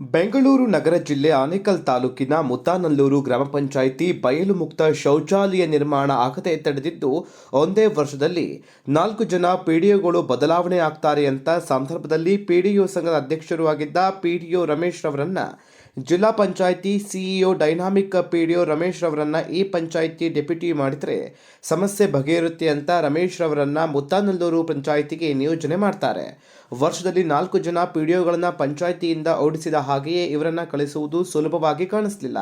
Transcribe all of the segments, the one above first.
ಬೆಂಗಳೂರು ನಗರ ಜಿಲ್ಲೆ ಆನೇಕಲ್ ತಾಲೂಕಿನ ಮುತ್ತಾನಲ್ಲೂರು ಗ್ರಾಮ ಪಂಚಾಯಿತಿ ಬಯಲು ಮುಕ್ತ ಶೌಚಾಲಯ ನಿರ್ಮಾಣ ಆಗದೆ ತಡೆದಿದ್ದು ಒಂದೇ ವರ್ಷದಲ್ಲಿ ನಾಲ್ಕು ಜನ ಪಿಡಿಒಗಳು ಬದಲಾವಣೆ ಆಗ್ತಾರೆ ಅಂತ ಸಂದರ್ಭದಲ್ಲಿ ಪಿಡಿಒ ಸಂಘದ ಅಧ್ಯಕ್ಷರೂ ಆಗಿದ್ದ ಪಿಡಿಒ ರಮೇಶ್ ರವರನ್ನ ಜಿಲ್ಲಾ panchayat CEO dynamic PDO Ramesh ರವರನ್ನ ಈ ಪಂಚಾಯಿತಿ ಡೆಪ್ಯೂಟಿ ಮಾಡಿದರೆ ಸಮಸ್ಯೆ ಬಗೆಹರುತ್ತೆ ಅಂತ ರಮೇಶ್ ರವರನ್ನ ಮುತ್ತಾನಲ್ಲೂರು ಪಂಚಾಯಿತಿಗೆ ನಿಯೋಜನೆ ಮಾಡ್ತಾರೆ. ವರ್ಷದಲ್ಲಿ ನಾಲ್ಕು ಜನ ಪಿಡಿಒಗಳನ್ನ ಪಂಚಾಯಿತಿಯಿಂದ ಓಡಿಸಿದ ಹಾಗೆಯೇ ಇವರನ್ನ ಕಳಿಸುವುದು ಸುಲಭವಾಗಿ ಕಾಣಿಸಲಿಲ್ಲ.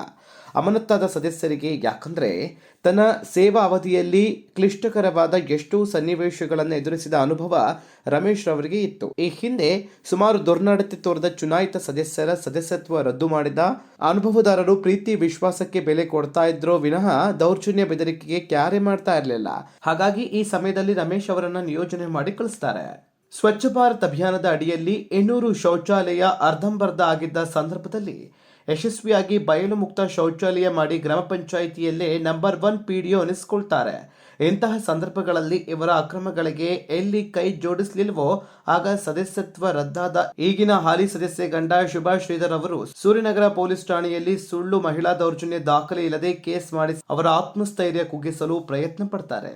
ಅಮಾನತ್ತಾದ ಸದಸ್ಯರಿಗೆ ಯಾಕಂದ್ರೆ ತನ್ನ ಸೇವಾ ಅವಧಿಯಲ್ಲಿ ಕ್ಲಿಷ್ಟಕರವಾದ ಎಷ್ಟೋ ಸನ್ನಿವೇಶಗಳನ್ನು ಎದುರಿಸಿದ ಅನುಭವ ರಮೇಶ್ ರವರಿಗೆ ಇತ್ತು. ಈ ಹಿಂದೆ ಸುಮಾರು ದುರ್ನಡತೆ ತೋರಿದ ಚುನಾಯಿತ ಸದಸ್ಯರ ಸದಸ್ಯತ್ವ ರದ್ದು ಮಾಡಿದ ಅನುಭವದಾರರು ಪ್ರೀತಿ, ವಿಶ್ವಾಸಕ್ಕೆ ಬೆಲೆ ಕೊಡ್ತಾ ಇದ್ರೋ ವಿನಃ ದೌರ್ಜನ್ಯ ಬೆದರಿಕೆಗೆ ಕ್ಯಾರೆ ಮಾಡ್ತಾ ಇರಲಿಲ್ಲ. ಹಾಗಾಗಿ ಈ ಸಮಯದಲ್ಲಿ ರಮೇಶ್ ಅವರನ್ನ ನಿಯೋಜನೆ ಮಾಡಿ ಕಳಿಸ್ತಾರೆ. ಸ್ವಚ್ಛ ಭಾರತ್ ಅಭಿಯಾನದ ಅಡಿಯಲ್ಲಿ ಇನ್ನೂರು ಶೌಚಾಲಯ ಅರ್ಧಂಬರ್ಧ ಆಗಿದ್ದ ಸಂದರ್ಭದಲ್ಲಿ ಯಶಸ್ವಿಯಾಗಿ ಬಯಲು ಮುಕ್ತ ಶೌಚಾಲಯ ಮಾಡಿ ಗ್ರಾಮ ಪಂಚಾಯಿತಿಯಲ್ಲೇ ನಂಬರ್ ಒನ್ ಪಿಡಿಒ ಅನಿಸ್ಕೊಳ್ತಾರೆ ಇಂತಹ ಸಂದರ್ಭಗಳಲ್ಲಿ ಇವರ ಅಕ್ರಮಗಳಿಗೆ ಎಲ್ಲಿ ಕೈ ಜೋಡಿಸಲಿಲ್ವೋ ಆಗ ಸದಸ್ಯತ್ವ ರದ್ದಾದ. ಈಗಿನ ಹಾಲಿ ಸದಸ್ಯ ಗಂಡ ಶುಭಾ ಶ್ರೀಧರ್ ಅವರು ಸೂರ್ಯನಗರ ಪೊಲೀಸ್ ಠಾಣೆಯಲ್ಲಿ ಸುಳ್ಳು ಮಹಿಳಾ ದೌರ್ಜನ್ಯ ದಾಖಲೆ ಇಲ್ಲದೆ ಕೇಸ್ ಮಾಡಿ ಅವರ ಆತ್ಮಸ್ಥೈರ್ಯ ಕುಗ್ಗಿಸಲು ಪ್ರಯತ್ನ ಪಡ್ತಾರೆ.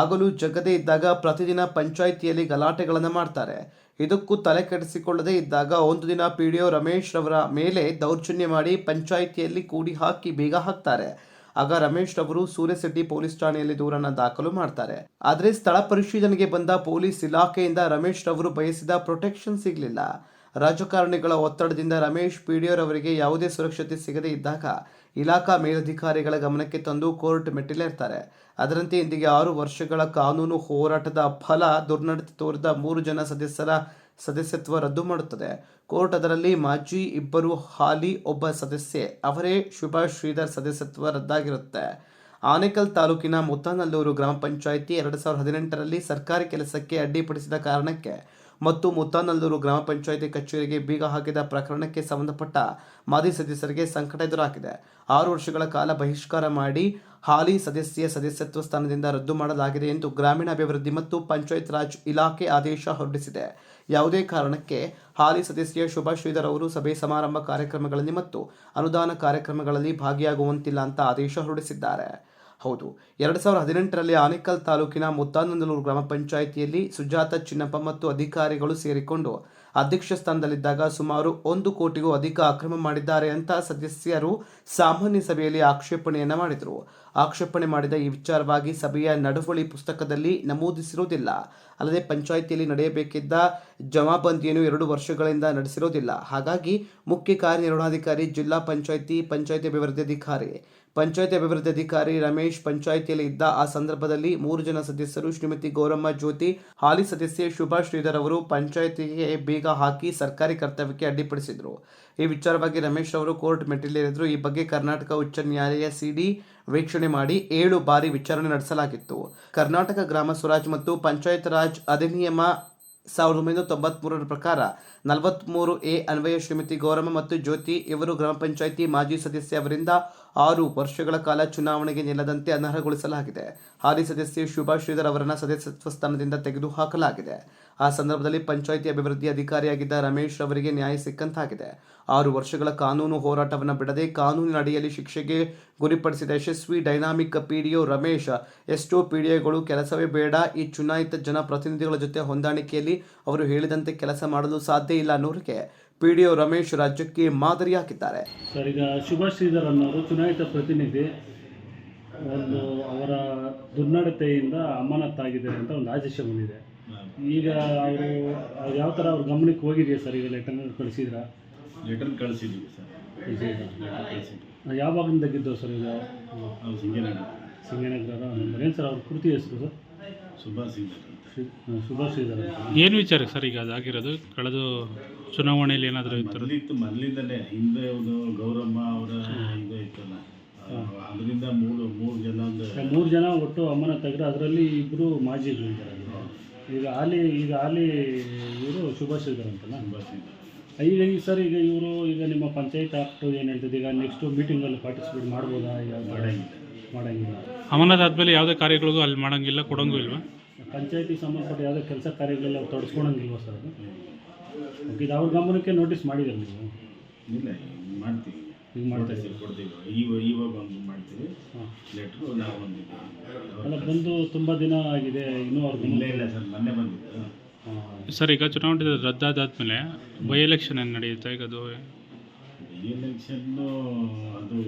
ಆಗಲೂ ಜಗದೇ ಇದ್ದಾಗ ಪ್ರತಿದಿನ ಪಂಚಾಯಿತಿಯಲ್ಲಿ ಗಲಾಟೆಗಳನ್ನು ಮಾಡ್ತಾರೆ. ಇದಕ್ಕೂ ತಲೆ ಕೆಡಿಸಿಕೊಳ್ಳದೇ ಇದ್ದಾಗ ಒಂದು ದಿನ ಪಿ ಡಿ ಒ ರಮೇಶ್ ರವರ ಮೇಲೆ ದೌರ್ಜನ್ಯ ಮಾಡಿ ಪಂಚಾಯಿತಿಯಲ್ಲಿ ಕೂಡಿ ಹಾಕಿ ಬೇಗ ಹಾಕ್ತಾರೆ. ಆಗ ರಮೇಶ್ ರವರು ಸೂರ್ಯಸಿಡ್ಡಿ ಪೊಲೀಸ್ ಠಾಣೆಯಲ್ಲಿ ದೂರನ್ನ ದಾಖಲು ಮಾಡ್ತಾರೆ. ಆದರೆ ಸ್ಥಳ ಪರಿಶೀಲನೆಗೆ ಬಂದ ಪೊಲೀಸ್ ಇಲಾಖೆಯಿಂದ ರಮೇಶ್ ರವರು ಬಯಸಿದ ಪ್ರೊಟೆಕ್ಷನ್ ಸಿಗಲಿಲ್ಲ. ರಾಜಕಾರಣಿಗಳ ಒತ್ತಡದಿಂದ ರಮೇಶ್ ಪಿಡಿಒರವರಿಗೆ ಯಾವುದೇ ಸುರಕ್ಷತೆ ಸಿಗದೇ ಇದ್ದಾಗ ಇಲಾಖಾ ಮೇಲಧಿಕಾರಿಗಳ ಗಮನಕ್ಕೆ ತಂದು ಕೋರ್ಟ್ ಮೆಟ್ಟಿಲೇರ್ತಾರೆ. ಅದರಂತೆ ಇಂದಿಗೆ ಆರು ವರ್ಷಗಳ ಕಾನೂನು ಹೋರಾಟದ ಫಲ ದುರ್ನಡತೆ ತೋರಿದ ಮೂರು ಜನ ಸದಸ್ಯರ ಸದಸ್ಯತ್ವ ರದ್ದು ಮಾಡುತ್ತದೆ. ಕೋರ್ಟ್ ಅದರಲ್ಲಿ ಮಾಜಿ ಇಬ್ಬರು ಹಾಲಿ ಒಬ್ಬ ಸದಸ್ಯೆ, ಅವರೇ ಶುಭಾ ಶ್ರೀಧರ್ ಸದಸ್ಯತ್ವ ರದ್ದಾಗಿರುತ್ತೆ. ಆನೇಕಲ್ ತಾಲೂಕಿನ ಮುತ್ತಾನಲ್ಲೂರು ಗ್ರಾಮ ಪಂಚಾಯಿತಿ ಎರಡು ಸಾವಿರದ ಹದಿನೆಂಟರಲ್ಲಿ ಸರ್ಕಾರಿ ಕೆಲಸಕ್ಕೆ ಅಡ್ಡಿಪಡಿಸಿದ ಕಾರಣಕ್ಕೆ ಮತ್ತು ಮುತ್ತಾನಲ್ಲೂರು ಗ್ರಾಮ ಪಂಚಾಯಿತಿ ಕಚೇರಿಗೆ ಬೀಗ ಹಾಕಿದ ಪ್ರಕರಣಕ್ಕೆ ಸಂಬಂಧಪಟ್ಟ ಮಾಜಿ ಸದಸ್ಯರಿಗೆ ಸಂಕಟ ಎದುರಾಗಿದೆ. ಆರು ವರ್ಷಗಳ ಕಾಲ ಬಹಿಷ್ಕಾರ ಮಾಡಿ ಹಾಲಿ ಸದಸ್ಯ ಸದಸ್ಯತ್ವ ಸ್ಥಾನದಿಂದ ರದ್ದು ಮಾಡಲಾಗಿದೆ ಎಂದು ಗ್ರಾಮೀಣಾಭಿವೃದ್ಧಿ ಮತ್ತು ಪಂಚಾಯತ್ ರಾಜ್ ಇಲಾಖೆ ಆದೇಶ ಹೊರಡಿಸಿದೆ. ಯಾವುದೇ ಕಾರಣಕ್ಕೆ ಹಾಲಿ ಸದಸ್ಯ ಶುಭಾ ಶ್ರೀಧರ್ ಅವರು ಸಭೆ ಸಮಾರಂಭ ಕಾರ್ಯಕ್ರಮಗಳಲ್ಲಿ ಮತ್ತು ಅನುದಾನ ಕಾರ್ಯಕ್ರಮಗಳಲ್ಲಿ ಭಾಗಿಯಾಗುವಂತಿಲ್ಲ ಅಂತ ಆದೇಶ ಹೊರಡಿಸಿದ್ದಾರೆ. ಹೌದು. ಎರಡ್ ಸಾವಿರದ ಹದಿನೆಂಟರಲ್ಲಿ ಆನೇಕಲ್ ತಾಲೂಕಿನ ಮುತ್ತಾನಂದಲೂರು ಗ್ರಾಮ ಪಂಚಾಯಿತಿಯಲ್ಲಿ ಸುಜಾತ ಚಿನ್ನಪ್ಪ ಮತ್ತು ಅಧಿಕಾರಿಗಳು ಸೇರಿಕೊಂಡು ಅಧ್ಯಕ್ಷ ಸ್ಥಾನದಲ್ಲಿದ್ದಾಗ ಸುಮಾರು ಒಂದು ಕೋಟಿಗೂ ಅಧಿಕ ಅಕ್ರಮ ಮಾಡಿದ್ದಾರೆ ಅಂತ ಸದಸ್ಯರು ಸಾಮಾನ್ಯ ಸಭೆಯಲ್ಲಿ ಆಕ್ಷೇಪಣೆಯನ್ನ ಮಾಡಿದರು. ಆಕ್ಷೇಪಣೆ ಮಾಡಿದ ಈ ವಿಚಾರವಾಗಿ ಸಭೆಯ ನಡವಳಿ ಪುಸ್ತಕದಲ್ಲಿ ನಮೂದಿಸಿರುವುದಿಲ್ಲ. ಅಲ್ಲದೆ ಪಂಚಾಯಿತಿಯಲ್ಲಿ ನಡೆಯಬೇಕಿದ್ದ ಜಮಾಬಂದಿಯನ್ನು ಎರಡು ವರ್ಷಗಳಿಂದ ನಡೆಸಿರುವುದಿಲ್ಲ. ಹಾಗಾಗಿ ಮುಖ್ಯ ಕಾರ್ಯನಿರ್ವಹಣಾಧಿಕಾರಿ, ಜಿಲ್ಲಾ ಪಂಚಾಯಿತಿ ಪಂಚಾಯಿತಿ ಅಭಿವೃದ್ಧಿ ಅಧಿಕಾರಿ ಪಂಚಾಯತಿ ಅಭಿವೃದ್ಧಿ ಅಧಿಕಾರಿ ರಮೇಶ್ ಪಂಚಾಯಿತಿಯಲ್ಲಿ ಇದ್ದ ಆ ಸಂದರ್ಭದಲ್ಲಿ ಮೂರು ಜನ ಸದಸ್ಯರು ಶ್ರೀಮತಿ ಗೌರಮ್ಮ ಜ್ಯೋತಿ, ಹಾಲಿ ಸದಸ್ಯೆ ಶುಭಾ ಶ್ರೀಧರ್ ಅವರು ಪಂಚಾಯಿತಿಗೆ ಬೀಗ ಹಾಕಿ ಸರ್ಕಾರಿ ಕರ್ತವ್ಯಕ್ಕೆ ಅಡ್ಡಿಪಡಿಸಿದರು. ಈ ವಿಚಾರವಾಗಿ ರಮೇಶ್ ಅವರು ಕೋರ್ಟ್ ಮೆಟ್ಟಿಲೇರಿದ್ರು. ಈ ಬಗ್ಗೆ ಕರ್ನಾಟಕ ಉಚ್ಚ ನ್ಯಾಯಾಲಯ ಸಿಡಿ ವೀಕ್ಷಣೆ ಮಾಡಿ ಏಳು ಬಾರಿ ವಿಚಾರಣೆ ನಡೆಸಲಾಗಿತ್ತು. ಕರ್ನಾಟಕ ಗ್ರಾಮ ಸ್ವರಾಜ್ ಮತ್ತು ಪಂಚಾಯತ್ ರಾಜ್ ಅಧಿನಿಯಮ ಸಾವಿರದ ಒಂಬೈನೂರ ತೊಂಬತ್ಮೂರರ ಪ್ರಕಾರ ನಲವತ್ಮೂರು ಎ ಅನ್ವಯ ಶ್ರೀಮತಿ ಗೌರಮ್ಮ ಮತ್ತು ಜ್ಯೋತಿ ಇವರು ಗ್ರಾಮ ಪಂಚಾಯಿತಿ ಮಾಜಿ ಸದಸ್ಯ ಅವರಿಂದ ಆರು ವರ್ಷಗಳ ಕಾಲ ಚುನಾವಣೆಗೆ ನಿಲ್ಲದಂತೆ ಅನರ್ಹಗೊಳಿಸಲಾಗಿದೆ. ಹಾಲಿ ಸದಸ್ಯೆ ಶುಭಾ ಶ್ರೀಧರ್ ಅವರನ್ನ ಸದಸ್ಯತ್ವ ಸ್ಥಾನದಿಂದ ತೆಗೆದುಹಾಕಲಾಗಿದೆ. ಆ ಸಂದರ್ಭದಲ್ಲಿ ಪಂಚಾಯಿತಿ ಅಭಿವೃದ್ಧಿ ಅಧಿಕಾರಿಯಾಗಿದ್ದ ರಮೇಶ್ ಅವರಿಗೆ ನ್ಯಾಯ ಸಿಕ್ಕಂತಾಗಿದೆ. ಆರು ವರ್ಷಗಳ ಕಾನೂನು ಹೋರಾಟವನ್ನು ಬಿಡದೆ ಕಾನೂನಿನ ಅಡಿಯಲ್ಲಿ ಶಿಕ್ಷೆಗೆ ಗುರಿಪಡಿಸಿದ ಯಶಸ್ವಿ ಡೈನಾಮಿಕ್ ಪಿಡಿಒ ರಮೇಶ್, ಎಷ್ಟೋ ಪಿಡಿಒಗಳು ಕೆಲಸವೇ ಬೇಡ, ಈ ಚುನಾಯಿತ ಜನಪ್ರತಿನಿಧಿಗಳ ಜೊತೆ ಹೊಂದಾಣಿಕೆಯಲ್ಲಿ ಅವರು ಹೇಳಿದಂತೆ ಕೆಲಸ ಮಾಡಲು ಸಾಧ್ಯ ಇಲ್ಲ ಅನ್ನೋರಿಗೆ ಪಿಡಿಒ ರಮೇಶ್ ರಾಜ್ಯಕ್ಕೆ ಮಾದರಿಯಾಗಿದ್ದಾರೆ. ಸರ್ ಈಗ ಸುಭಾಷ್ ಶ್ರೀಧರ್ ಅನ್ನೋರು ಚುನಾಯಿತ ಪ್ರತಿನಿಧಿ ಒಂದು ಅವರ ದುರ್ನಡತೆಯಿಂದ ಅಮಾನತ್ತಾಗಿದ್ದಾರೆ ಅಂತ ಒಂದು ಆದೇಶ ಬಂದಿದೆ. ಈಗ ಅವರು ಯಾವ ಥರ ಅವ್ರ ಗಮನಕ್ಕೆ ಹೋಗಿದೆಯಾ ಸರ್ ಈಗ ಲೆಟರ್ ಕಳಿಸಿದ್ರ? ಲೆಟರ್ ಕಳಿಸಿದ್ದೀವಿ ಸರ್. ಯಾವಾಗಿಂದ ಗೆದ್ದೋ ಸರ್ ಈಗ? ನಾವು ಸಿಂಗನಗರ. ಸಿಂಗನಗರ ಏನು ಸರ್ ಅವ್ರ ಕೃತಿ ಹೆಸರು ಸರ್? ಸುಭಾಷ್ ಸಿಂಗ್ ಸುಭಾಷ್ ಶ್ರೀಧರ್ ಅಂತ. ಏನು ವಿಚಾರ ಸರ್ ಈಗ ಅದಾಗಿರೋದು ಕಳೆದ ಚುನಾವಣೆಯಲ್ಲಿ ಏನಾದರೂ ಇತ್ತು ಮೊದಲಿತ್ತು ಮೊದಲಿಂದನೇ ಹಿಂದೆ ಒಂದು ಗೌರಮ್ಮ ಅವರ ಇದು ಇತ್ತಲ್ಲ. ಅದರಿಂದ ಮೂರು ಮೂರು ಜನ ಒಂದು ಮೂರು ಜನ ಒಟ್ಟು ಅಮಾನತ್ತಾಗಿರೋ ಅದರಲ್ಲಿ ಇಬ್ಬರು ಮಾಜಿ ಇದ್ದಾರೆ ಈಗ ಆಲಿ ಈಗ ಆಲಿ ಇವರು ಸುಭಾಷ್ ಅಂತಲ್ಲ? ಸುಭಾಷ್ ಈಗ ಈ ಸರ್ ಈಗ ಇವರು ಈಗ ನಿಮ್ಮ ಪಂಚಾಯತ್ ಆಕ್ಟ್ ಏನು ಹೇಳ್ತದೆ? ಈಗ ನೆಕ್ಸ್ಟು ಮೀಟಿಂಗಲ್ಲಿ ಪಾರ್ಟಿಸಿಪೇಟ್ ಮಾಡ್ಬೋದಾ? ಈಗ ಮಾಡಂಗಿಲ್ಲ. ಮಾಡಂಗಿಲ್ಲ. ಅಮಾನತ್ ಆದಮೇಲೆ ಯಾವುದೇ ಕಾರ್ಯಗಳಿಗೂ ಅಲ್ಲಿ ಮಾಡೋಂಗಿಲ್ಲ ಕೊಡೋಂಗೂ ಇಲ್ವಾ? ಪಂಚಾಯತಿಗೆ ಸಂಬಂಧಪಟ್ಟ ಯಾವುದೇ ಕೆಲಸ ಕಾರ್ಯಗಳೆಲ್ಲ ಅವ್ರು ತೊಡಸ್ಕೊಳಂಗಿಲ್ವಾ ಸರ್ ಅದು? ಓಕೆ ಇದು ಅವ್ರ ಗಮನಕ್ಕೆ ನೋಟಿಸ್ ಮಾಡಿದ್ದೀರಿ ನೀವು? ಇಲ್ಲ ಮಾಡ್ತೀವಿ. ಈಗ ಮಾಡ್ತಾ ಕೊಡ್ತೀವಿ ಕೊಡ್ತೀವಿ. ಇವಾಗ ಇವಾಗ ಒಂದು ಮಾಡ್ತೀವಿ. ಹಾಂ. ಲೆಟ್ರು ನಾವು ಬಂದಿದ್ದೀವಿ ಅಲ್ಲ ಬಂದು ತುಂಬ ದಿನ ಆಗಿದೆ ಇನ್ನೂ ಅವ್ರಿಗೆ ಇಲ್ಲ ಇಲ್ಲ ಸರ್ ಮೊನ್ನೆ ಬಂದಿದ್ದು. ಹಾಂ. ಸರ್ ಈಗ ಚುನಾವಣೆ ರದ್ದಾದಾದ್ಮೇಲೆ ಬೈ ಎಲೆಕ್ಷನ್ ಏನು ನಡೆಯುತ್ತೆ ಈಗ ಅದು? ಈ ಎಲೆಕ್ಷನ್ನು ಅದು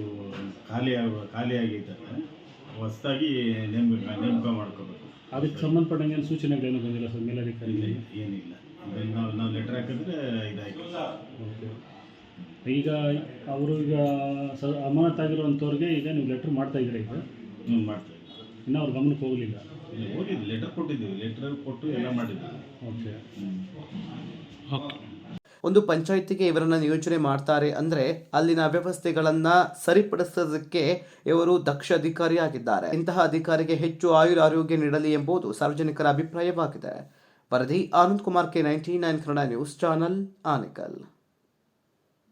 ಖಾಲಿ ಆಗ ಖಾಲಿ ಆಗಿದ್ದಾರೆ ಹೊಸದಾಗಿ ನೇಮಕ ನೇಮಕ ಮಾಡ್ಕೋಬೇಕು. ಅದಕ್ಕೆ ಸಂಬಂಧಪಟ್ಟಂಗೆ ಏನು ಸೂಚನೆಗಳೇನು ಬಂದಿಲ್ಲ ಸರ್ ಇಲ್ಲ ಮೇಲಧಿಕಾರಿ ಏನಿಲ್ಲ ನಾವು ನಾವು ಲೆಟ್ರ್ ಹಾಕಿದ್ರೆ ಇದಾಯ್ತು. ಓಕೆ. ಈಗ ಅವರು ಈಗ ಸ ಅಮಾನತಾಗಿರುವಂಥವ್ರಿಗೆ ಈಗ ನೀವು ಲೆಟ್ರ್ ಮಾಡ್ತಾ ಇದ್ದೀರಾ ಈಗ? ನೀವು ಮಾಡ್ತೀವಿ ಇನ್ನೂ ಅವ್ರ ಗಮನಕ್ಕೆ ಹೋಗಲಿಲ್ಲ? ಹೋಗಿದ್ದು ಲೆಟರ್ ಕೊಟ್ಟಿದ್ದೀವಿ. ಲೆಟ್ರ್ ಕೊಟ್ಟು ಎಲ್ಲ ಮಾಡಿದ್ದೀವಿ. ಓಕೆ. ಹ್ಞೂ ಓಕೆ. ಒಂದು ಪಂಚಾಯಿತಿಗೆ ಇವರನ್ನು ನಿಯೋಜನೆ ಮಾಡ್ತಾರೆ ಅಂದ್ರೆ ಅಲ್ಲಿನ ಅವ್ಯವಸ್ಥೆಗಳನ್ನು ಸರಿಪಡಿಸೋದಕ್ಕೆ ಇವರು ದಕ್ಷ ಅಧಿಕಾರಿಯಾಗಿದ್ದಾರೆ. ಇಂತಹ ಅಧಿಕಾರಿಗೆ ಹೆಚ್ಚು ಆಯುರ್ ಆರೋಗ್ಯ ನೀಡಲಿ ಎಂಬುದು ಸಾರ್ವಜನಿಕರ ಅಭಿಪ್ರಾಯವಾಗಿದೆ. ವರದಿ Anand Kumar K ninety nine Kannada news channel Anekal.